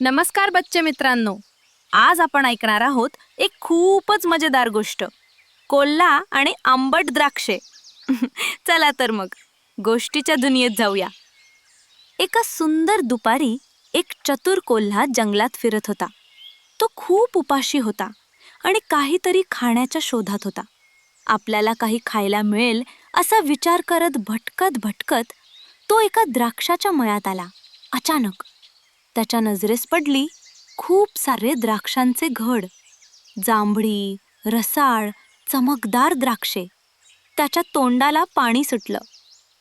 नमस्कार बच्चे मित्रांनो. आज आपण ऐकणार आहोत एक खूपच मजेदार गोष्ट. कोल्हा आणि आंबट द्राक्षे. चला तर मग गोष्टीच्या दुनियेत जाऊया. एका सुंदर दुपारी एक चतुर कोल्हा जंगलात फिरत होता. तो खूप उपाशी होता आणि काहीतरी खाण्याच्या शोधात होता. आपल्याला काही खायला मिळेल असा विचार करत भटकत भटकत तो एका द्राक्षाच्या मळ्यात आला. अचानक त्याच्या नजरेस पडली खूप सारे द्राक्षांचे घड. जांभळी रसाळ चमकदार द्राक्षे. त्याच्या तोंडाला पाणी सुटलं.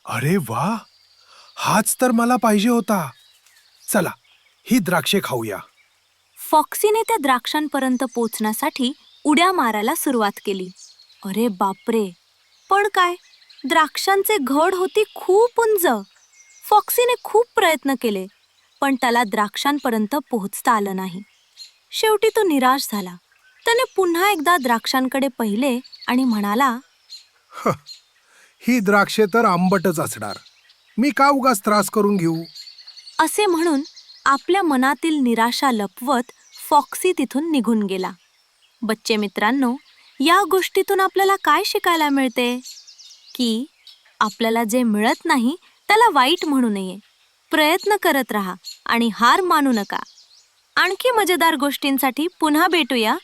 अरे वा! हाच तर मला पाहिजे होता. चला ही द्राक्षे खाऊया. फॉक्सीने त्या द्राक्षांपर्यंत पोचण्यासाठी उड्या मारायला सुरुवात केली. अरे बापरे! पण काय? द्राक्षांचे घड होती खूप उंच. फॉक्सीने खूप प्रयत्न केले. पण त्याला द्राक्षांपर्यंत पोहोचता आलं नाही. शेवटी तो निराश झाला. त्याने पुन्हा एकदा द्राक्षांकडे पाहिले आणि म्हणाला ही द्राक्षे तर आंबटच असणार. मी का उगाच त्रास करून घेऊ? असे म्हणून आपल्या मनातील निराशा लपवत फॉक्सी तिथून निघून गेला. बच्चे मित्रांनो या गोष्टीतून आपल्याला काय शिकायला मिळते? की आपल्याला जे मिळत नाही त्याला वाईट म्हणू नये. प्रयत्न करत राहा आणि हार मानू नका. आणखी मजेदार गोष्टींसाठी पुन्हा भेटूया.